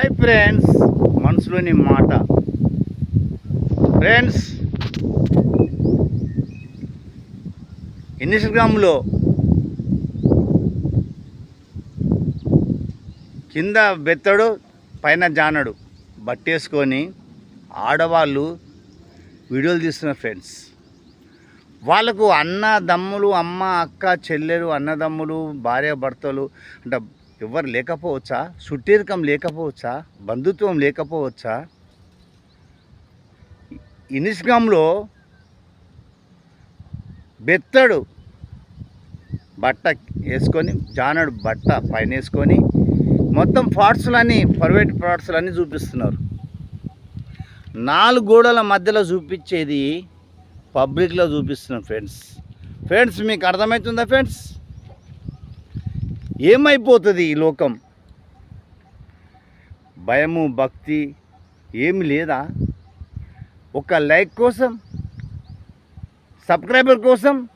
Hi friends మనసులోని మాట. Friends ఇన్స్టాగ్రామ్లో కింద బెత్తడు పైన జానడు. బట్టేసుకొని ఆడవాళ్ళు వీడియోలు తీస్తున్నారు ఫ్రెండ్స్. వాళ్ళకు అన్న దమ్ములు అమ్మ అక్క చెల్లెలు అన్నదమ్ములు భార్య భర్తలు అంటే ఎవరు లేకపోవచ్చా? సుట్టీరకం లేకపోవచ్చా? బంధుత్వం లేకపోవచ్చా? ఇనిస్గంలో బెత్తడు. బట్ట వేసుకొని జానడు బట్ట పైన వేసుకొని మొత్తం పార్ట్స్లన్నీ ప్రైవేట్ పార్ట్స్లన్నీ చూపిస్తున్నారు. నాలుగు గోడల మధ్యలో చూపించేది పబ్లిక్లో చూపిస్తున్నాం ఫ్రెండ్స్. ఫ్రెండ్స్ మీకు అర్థమవుతుందా ఫ్రెండ్స్? ఏమైపోతుంది ఈ లోకం? భయము భక్తి ఏమి లేదా? ఒక లైక్ కోసం సబ్స్క్రైబర్ కోసం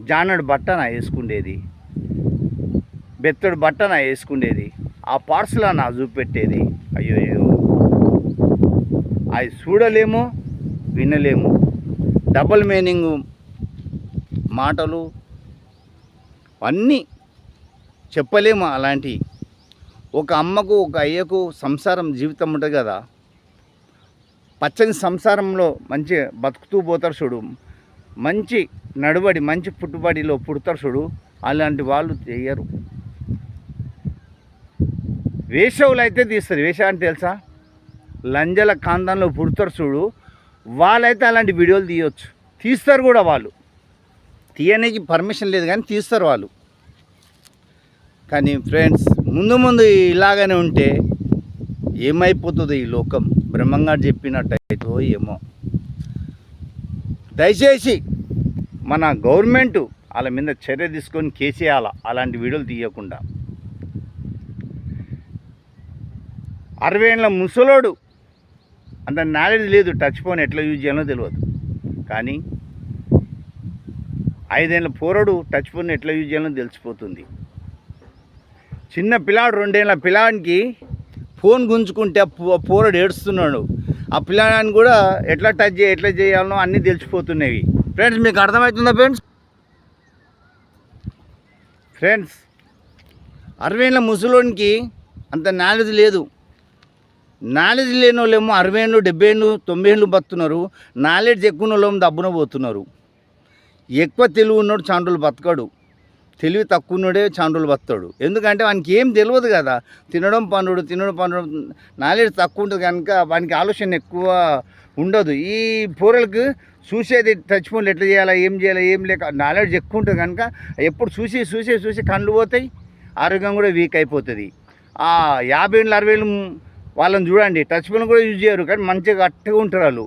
జానడు బట్టన వేసుకుండేది. బెత్తడు బట్టన వేసుకుండేది. ఆ పార్సల్ నా చూపెట్టేది. అయ్యో అయ్యో అవి చూడలేము వినలేము. డబల్ మీనింగ్ మాటలు అన్నీ చెప్పలేము అలాంటి. ఒక అమ్మకు ఒక అయ్యకు సంసారం జీవితం ఉంటుంది కదా. పచ్చని సంసారంలో మంచి బతుకుతూ పోతారు చూడు. మంచి నడుబడి మంచి పుట్టుబడిలో పుడతారు చూడు. అలాంటి వాళ్ళు చేయరు వేషవులు అయితే తీస్తారు. వేష అంటే తెలుసా? లంజల కాందంలో పుడతారు చూడు. వాళ్ళైతే అలాంటి వీడియోలు తీయొచ్చు. తీస్తారు కూడా వాళ్ళు. తీయడానికి పర్మిషన్ లేదు కానీ తీస్తారు వాళ్ళు. కానీ ఫ్రెండ్స్ ముందు ముందు ఇలాగనే ఉంటే ఏమైపోతుంది ఈ లోకం? బ్రహ్మంగారు చెప్పినట్టయితో ఏమో. దయచేసి మన గవర్నమెంట్ వాళ్ళ మీద చర్య తీసుకొని కేసేయాల? అలాంటి వీడియోలు తీయకుండా. అరవై ఏళ్ళ ముసలోడు అంత నాలెడ్జ్ లేదు టచ్ ఫోన్ ఎట్లా యూజ్ చేయాలో తెలియదు. కానీ ఐదేళ్ళ పోరడు టచ్ ఫోన్ ఎట్లా యూజ్ చేయాలో తెలిసిపోతుంది. చిన్న పిల్లాడు రెండేళ్ళ పిల్లాడికి ఫోన్ గుంజుకుంటే ఆ పోరడు ఏడుస్తున్నాడు. ఆ పిల్లాడిని కూడా ఎట్లా టచ్ చేయ ఎట్లా చేయాలనో అన్నీ తెలిసిపోతున్నాయి ఫ్రెండ్స్ మీకు అర్థమవుతుందా ఫ్రెండ్స్ ఫ్రెండ్స్ అరవై ముసలోనికి అంత నాలెడ్జ్ లేదు. నాలెడ్జ్ లేని వాళ్ళేమో అరవై ఏళ్ళు డెబ్బై ఏళ్ళు తొంభై ఏళ్ళు బతున్నారు నాలెడ్జ్ ఎక్కువ వాళ్ళేమో దబ్బున పోతున్నారు. ఎక్కువ తెలివి ఉన్నాడు చాండ్రులు బతకడు. తెలివి తక్కువ చాండ్రులు బతాడు ఎందుకంటే వానికి ఏం తెలియదు కదా. తినడం పనుడు తినడం పనుడు నాలెడ్జ్ తక్కువ ఉంటుంది కనుక వానికి ఆలోచన ఎక్కువ ఉండదు. ఈ పూరలకు చూసేది టచ్ ఫోన్లు ఎట్లా చేయాలా ఏం చేయాలా ఏం లేక నాలెడ్జ్ ఎక్కువ ఉంటుంది కనుక ఎప్పుడు చూసి చూసి చూసి కళ్ళు పోతాయి ఆరోగ్యం కూడా వీక్ అయిపోతుంది. ఆ యాభై ఏళ్ళు అరవై ఏళ్ళు వాళ్ళని చూడండి టచ్ ఫోన్ కూడా యూజ్ చేయరు కానీ మంచిగా గట్టిగా ఉంటారు వాళ్ళు.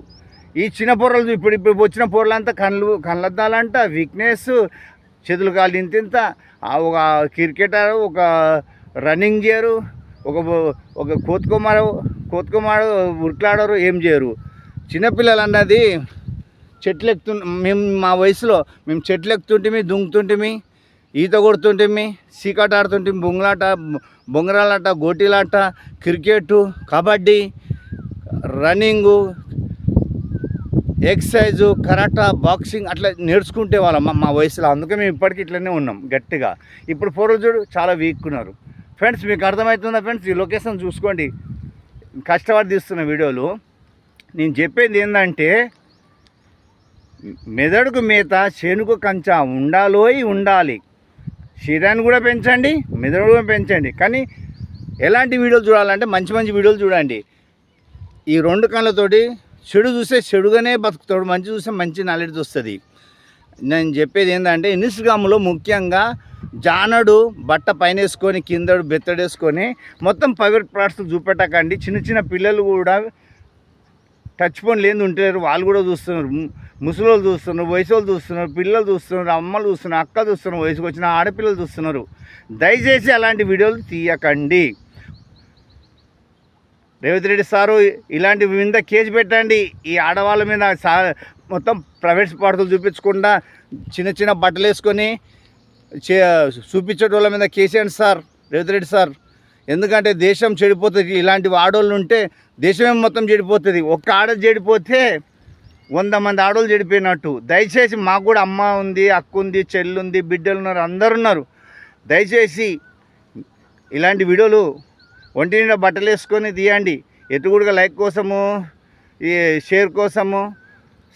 ఈ చిన్న పొరలు ఇప్పుడు ఇప్పుడు వచ్చిన పొరలంతా కళ్ళు కళ్ళద్దాలంట వీక్నెస్ చేతులు కాళ్ళు ఇంత ఇంత ఆ ఒక క్రికెటర్ ఒక రన్నింగ్ చేయరు ఒక ఒక కోతుకుమారు కోతుకుమారు ఉరుకులాడరు ఏం చేయరు. చిన్నపిల్లలు అన్నది చెట్లు ఎక్కుతు మేము మా వయసులో మేము చెట్లు ఎక్కుతుంటిమి దుంగుతుంటిమి ఈత కొడుతుంటిమి సీకాట ఆడుతుంటిమి బొంగలాట బొంగరాలాట గోటీలాట cricket kabaddi running exercise karate boxing అట్లా నేర్చుకుంటే వాళ్ళం మా- వయసులో అందుకే మేము ఇప్పటికీ ఇట్లనే ఉన్నాం గట్టిగా. ఇప్పుడు పూర్వలు చూడు చాలా వీక్ ఉన్నారు. ఫ్రెండ్స్ మీకు అర్థమవుతుందా ఫ్రెండ్స్ ఈ లొకేషన్ చూసుకోండి. కష్టపడి తీస్తున్న వీడియోలు. నేను చెప్పేది ఏంటంటే మెదడుకు మేత చేనుకు కంచ ఉండాలోయి ఉండాలి. శరీరాన్ని కూడా పెంచండి మెదడు కూడా పెంచండి. కానీ ఎలాంటి వీడియోలు చూడాలంటే మంచి మంచి వీడియోలు చూడండి. ఈ రెండు కళ్ళతోటి చెడు చూస్తే చెడుగానే బతుకుతాడు మంచి చూస్తే మంచి నాలెడ్జ్ వస్తుంది. నేను చెప్పేది ఏంటంటే ఇన్స్టాగ్రామ్లో ముఖ్యంగా జానడు బట్ట పైన వేసుకొని కిందడు బెత్తడేసుకొని మొత్తం ప్రైవేట్ ప్లాట్స్ చూపెట్టకండి. చిన్న చిన్న పిల్లలు కూడా టచ్ ఫోన్ లేని ఉంటారు. వాళ్ళు కూడా చూస్తున్నారు. ముసలోళ్ళు చూస్తున్నారు వయసు వాళ్ళు చూస్తున్నారు పిల్లలు చూస్తున్నారు అమ్మలు చూస్తున్నారు అక్క చూస్తున్నారు వయసుకు వచ్చిన ఆడపిల్లలు చూస్తున్నారు. దయచేసి అలాంటి వీడియోలు తీయకండి. రేవంత్ రెడ్డి సారు ఇలాంటి మీద కేసు పెట్టండి. ఈ ఆడవాళ్ళ మీద మొత్తం ప్రైవేట్ స్పాట్లు చూపించకుండా చిన్న చిన్న బట్టలు వేసుకొని చే చూపించే మీద కేసేయండి సార్ రేవంత్ రెడ్డి సార్. ఎందుకంటే దేశం చెడిపోతుంది. ఇలాంటి ఆడోళ్ళు ఉంటే దేశమే మొత్తం చెడిపోతుంది. ఒక్క ఆడ చెడిపోతే వంద మంది ఆడోళ్ళు చెడిపోయినట్టు. దయచేసి మాకు కూడా అమ్మ ఉంది అక్క ఉంది చెల్లు ఉంది బిడ్డలు ఉన్నారు అందరు ఉన్నారు దయచేసి ఇలాంటి వీడియోలు ఒంటి నిండా బట్టలు వేసుకొని తీయండి. ఎటుగుడుగా లైక్ కోసము ఈ షేర్ కోసము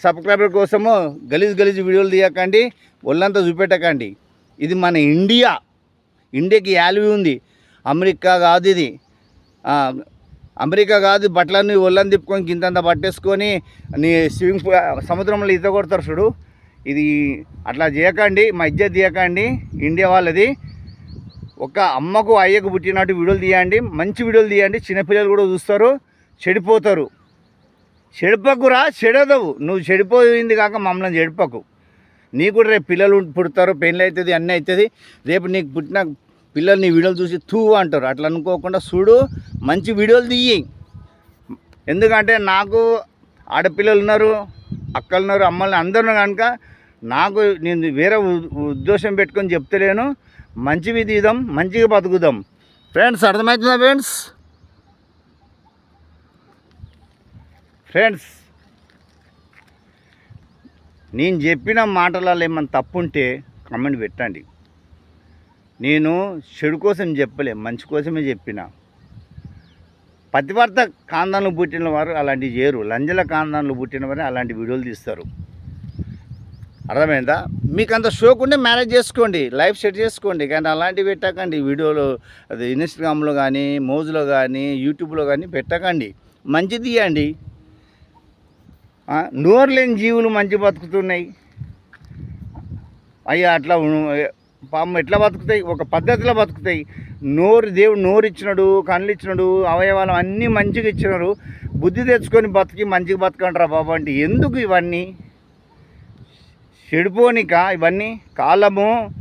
సబ్స్క్రైబర్ కోసము గలీజ్ గలీజ్ వీడియోలు తీయకండి. ఒళ్ళంతా చూపెట్టకండి. ఇది మన ఇండియా. ఇండియాకి యాలివి ఉంది. అమెరికా కాదు ఇది. అమెరికా కాదు బట్టలన్నీ ఒళ్ళని తిప్పుకొని గింతంత పట్టేసుకొని నీ స్విమ్మింగ్ పూల్ సముద్రంలో ఈత కొడతారు చూడు. ఇది అట్లా చేయకండి మా ఇజ్జత్ తీయకండి. ఇండియా వాళ్ళది. ఒక అమ్మకు అయ్యకు పుట్టినట్టు వీడియోలు తీయండి. మంచి వీడియోలు తీయండి. చిన్నపిల్లలు కూడా చూస్తారు. చెడిపోతారు. చెడిపకురా చెడదవు. నువ్వు చెడిపోయింది కాక మమ్మల్ని చెడిపకు. నీకు కూడా రేపు పిల్లలు పుడతారు. పెళ్ళి అవుతుంది అన్నీ అవుతుంది. రేపు నీకు పుట్టిన పిల్లలు నీ వీడియోలు చూసి తూ అంటారు. అట్లా అనుకోకుండా చూడు మంచి వీడియోలు తీయి. ఎందుకంటే నాకు ఆడపిల్లలు ఉన్నారు అక్కలు ఉన్నారు అమ్మల్ని అందరు కనుక నాకు నేను వేరే ఉద్దేశం పెట్టుకొని చెప్తలేను. మంచివి తీద్దాం మంచిగా బతుకుదాం. ఫ్రెండ్స్ అర్థమవుతుందా ఫ్రెండ్స్ ఫ్రెండ్స్ నేను చెప్పిన మాటలలో ఏమైనా తప్పు ఉంటే కమెంట్ పెట్టండి. నేను చెడు కోసం చెప్పలే మంచి కోసమే చెప్పిన. పతిభర్త కాందాలు పుట్టిన వారు అలాంటివి చేయరు. లంజల కాందాలు పుట్టిన వారు అలాంటి వీడియోలు తీస్తారు. అర్థమైందా? మీకు అంత షోక్ ఉంటే చేసుకోండి లైఫ్ సెట్ చేసుకోండి. కానీ అలాంటివి పెట్టకండి. వీడియోలో అది ఇన్స్టాగ్రామ్లో కానీ మోజులో కానీ యూట్యూబ్లో కానీ పెట్టకండి. మంచిది ఇవ్వండి నోరు లేని జీవులు మంచి బతుకుతున్నాయి. అయ్యా అట్లా పాము ఎట్లా బతుకుతాయి? ఒక పద్ధతిలో బతుకుతాయి. నోరు దేవుడు నోరు ఇచ్చినాడు కళ్ళు ఇచ్చినాడు అవయవాలు అన్నీ మంచిగా ఇచ్చినారు. బుద్ధి తెచ్చుకొని బతికి మంచిగా బతకంటారా బాబు అంటే ఎందుకు ఇవన్నీ? చెడిపోనిక ఇవన్నీ కాలము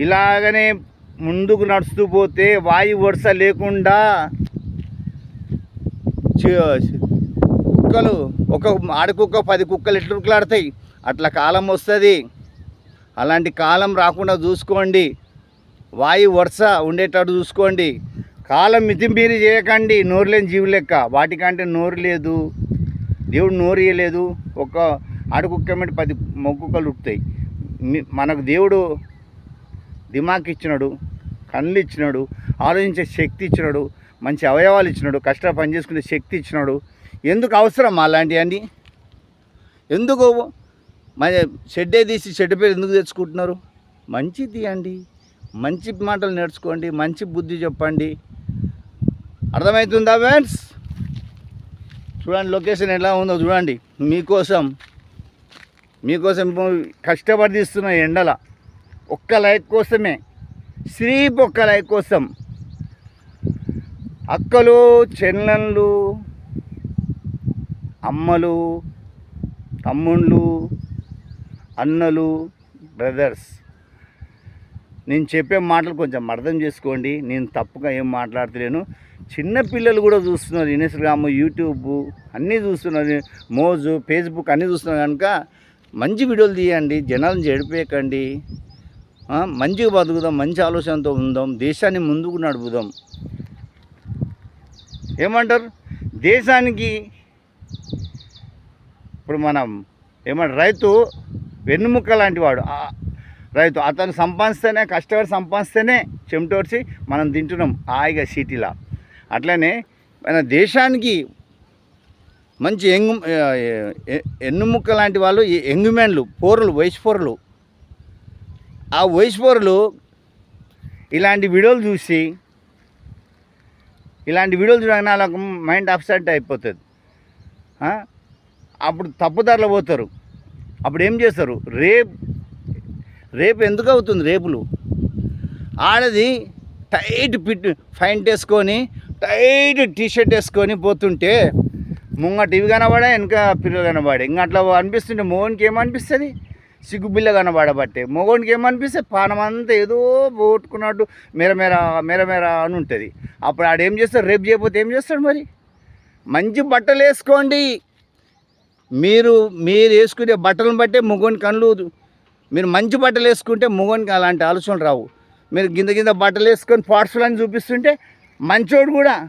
ఇలాగనే ముందుకు నడుస్తూ పోతే వాయు వరుస లేకుండా కుక్కలు ఒక ఆడకుక్క పది కుక్కలు ఎట్లు కుక్కలాడతాయి అట్లా కాలం వస్తుంది. అలాంటి కాలం రాకుండా చూసుకోండి. వాయు వరుస ఉండేటట్టు చూసుకోండి. కాలం మితిమీరి చేయకండి నోరు లేని జీవి లెక్క. వాటికంటే నోరు లేదు. దేవుడు నోరు ఇయ్యలేదు. ఒక ఆడకుక్క పది మొక్కుకలు ఉట్టుతాయి మనకు దేవుడు దిమాక్ ఇచ్చినాడు కళ్ళు ఇచ్చినాడు ఆలోచించే శక్తి ఇచ్చినాడు మంచి అవయవాలు ఇచ్చినాడు కష్ట పని చేసుకునే శక్తి ఇచ్చినాడు ఎందుకు అవసరం అలాంటివన్నీ? ఎందుకు? మన షెడ్డే తీసి షెడ్ పేరు ఎందుకు తెచ్చుకుంటున్నారు? మంచిది అండి. మంచి మాటలు నేర్చుకోండి మంచి బుద్ధి చెప్పండి. అర్థమవుతుందా ఫ్రెండ్స్? చూడండి లొకేషన్ ఎలా ఉందో చూడండి. మీకోసం మీకోసం కష్టపడి తీస్తున్న ఎండల ఒక్క లైక్ కోసమే స్లీప్ ఒక్క లైక్ కోసం. అక్కలు చెల్లెళ్ళు అమ్మలు తమ్ముళ్ళు అన్నలు బ్రదర్స్ నేను చెప్పే మాటలు కొంచెం అర్థం చేసుకోండి. నేను తప్పుగా ఏం మాట్లాడతలేను. చిన్న పిల్లలు కూడా చూస్తున్నారు ఇన్స్టాగ్రామ్ యూట్యూబ్ అన్నీ చూస్తున్నారు మోజు ఫేస్బుక్ అన్నీ చూస్తున్నారు కనుక మంచి వీడియోలు తీయండి జనాలను జడిపేయకండి. మంచిగా బతుకుదాం మంచి ఆలోచనతో ఉందాం దేశాన్ని ముందుకు నడుపుదాం. ఏమంటారు? దేశానికి ఇప్పుడు మనం ఏమంటారు? రైతు వెన్నుముక్క లాంటి వాడు. రైతు అతను సంపాదిస్తేనే కష్టపడి సంపాదిస్తేనే చెమటోడ్చి మనం తింటున్నాం హాయిగా సిటీలా. అట్లనే మన దేశానికి మంచి ఎంగు ఎ- ఎన్నుముక్క లాంటి వాళ్ళు ఈ ఎంగుమెన్లు పోరులు వయసు ఆ వయసు పోరులు ఇలాంటి వీడియోలు చూసి ఇలాంటి వీడియోలు చూడగానే వాళ్ళకు మైండ్ అప్సెట్ అయిపోతుంది. అప్పుడు తప్పుదారిలో పోతారు. అప్పుడు ఏం చేస్తారు? రేప్ రేపు ఎందుకు అవుతుంది రేపులు? ఆడది టైట్ పిట్ ఫైంట్ వేసుకొని టైట్ టీషర్ట్ వేసుకొని పోతుంటే ముంగట ఇవి కనబడే వెనక పిల్లలు కనబడే. ఇంకా అట్లా అనిపిస్తుంటే మోహన్కి ఏమనిపిస్తుంది? సిగ్గుబిల్ల కనబడబట్టే. మొగోనికి ఏమనిపిస్తే పానం అంతా ఏదో పోగొట్టుకున్నట్టు మెరమెర మెరమెర అని ఉంటుంది. అప్పుడు ఆడేం చేస్తాడు? రేపు చేయకపోతే ఏం చేస్తాడు మరి? మంచి బట్టలు వేసుకోండి. మీరు మీరు వేసుకునే బట్టలను బట్టే మొగోని కళ్ళు మీరు మంచి బట్టలు వేసుకుంటే మొగోనికి అలాంటి ఆలోచనలు రావు. మీరు గింద గింద బట్టలు వేసుకొని పార్ట్స్లని చూపిస్తుంటే మంచోడు కూడా.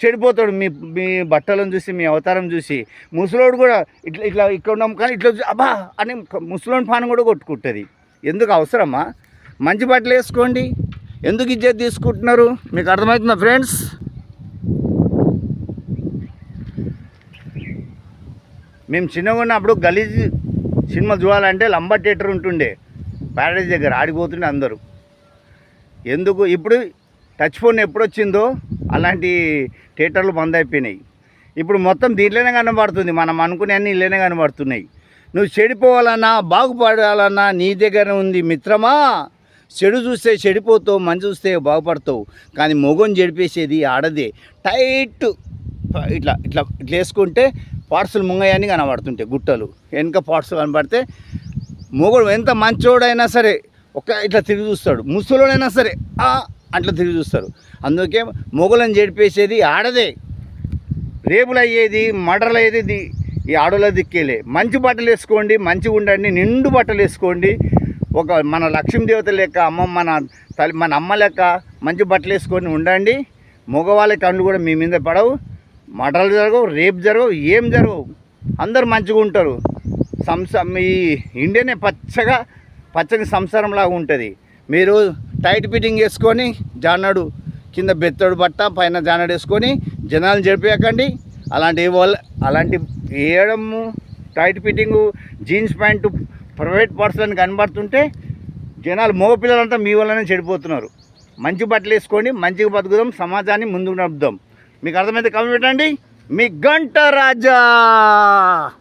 చెడిపోతాడు. మీ మీ బట్టలను చూసి మీ అవతారం చూసి. ముసలోడు కూడా ఇట్లా ఇట్లా ఇక్కడ ఉన్నాం కానీ ఇట్లా అబ్బా! అని ముసలోని పానం కూడా కొట్టుకుంటుంది. ఎందుకు అవసరమా? మంచి బట్టలు వేసుకోండి. ఎందుకు ఇజ్జత్ తీసుకుంటున్నారు? మీకు అర్థమవుతుందా ఫ్రెండ్స్? మేము చిన్నగా ఉన్నప్పుడు గలీజ్ సినిమా చూడాలంటే లంబా థియేటర్ ఉంటుండే. ప్యారడైజ్ దగ్గర ఆడిపోతుండే అందరూ. ఎందుకు? ఇప్పుడు టచ్ ఫోన్ ఎప్పుడొచ్చిందో అలాంటి థియేటర్లు బంద్ అయిపోయినాయి. ఇప్పుడు మొత్తం దీంట్లోనే కనబడుతుంది. మనం అనుకునే అన్ని ఇళ్ళనే కనబడుతున్నాయి. నువ్వు చెడిపోవాలన్నా బాగుపడాలన్నా నీ దగ్గర ఉంది మిత్రమా? చెడు చూస్తే చెడిపోతావు మంచి చూస్తే బాగుపడతావు. కానీ మొగం చెడిపేసేది ఆడదే. టైట్ ఇట్లా ఇట్లా ఇట్లా వేసుకుంటే పార్ట్సులు ముంగయ్యని కనబడుతుంటాయి గుట్టలు. వెనక పార్ట్స్ కనబడితే మొగుడు ఎంత మంచోడైనా సరే ఒక ఇట్లా తిరిగి చూస్తాడు. ముసలోడైనా సరే అట్లా తిరిగి చూస్తారు. అందుకే మొగులను చెడిపేసేది ఆడదే. రేపులయ్యేది మడలయ్యేది ఈ ఆడోళ్ళ దిక్కేలే. మంచి బట్టలు వేసుకోండి మంచిగా ఉండండి నిండు బట్టలు వేసుకోండి. ఒక మన లక్ష్మీదేవత లెక్క అమ్మ మన తల్లి మన అమ్మ లెక్క మంచి బట్టలు వేసుకొని ఉండండి. మగవాళ్ళ కళ్ళు కూడా మీ మీద పడవు. మటలు జరగవు రేపు జరగవు ఏం జరగవు. అందరు మంచిగా ఉంటారు. సంస మీ ఇండియానే పచ్చగా పచ్చని సంసారంలాగా ఉంటుంది. మీరు టైట్ ఫిట్టింగ్ వేసుకొని జానాడు కింద బెత్తడు బట్ట పైన జానాడు వేసుకొని జనాలు జరిపేయకండి అలాంటి వాళ్ళ అలాంటి వేయడము tight fitting jeans pant private person కనబడుతుంటే జనాలు మగ పిల్లలంతా మీ వల్లనే చెడిపోతున్నారు. మంచి బట్టలు వేసుకోండి మంచిగా బతుకుదాం సమాజాన్ని ముందుకు నడుపుదాం. మీకు అర్థమైతే కమ్మి పెట్టండి. మీ గంట రాజా!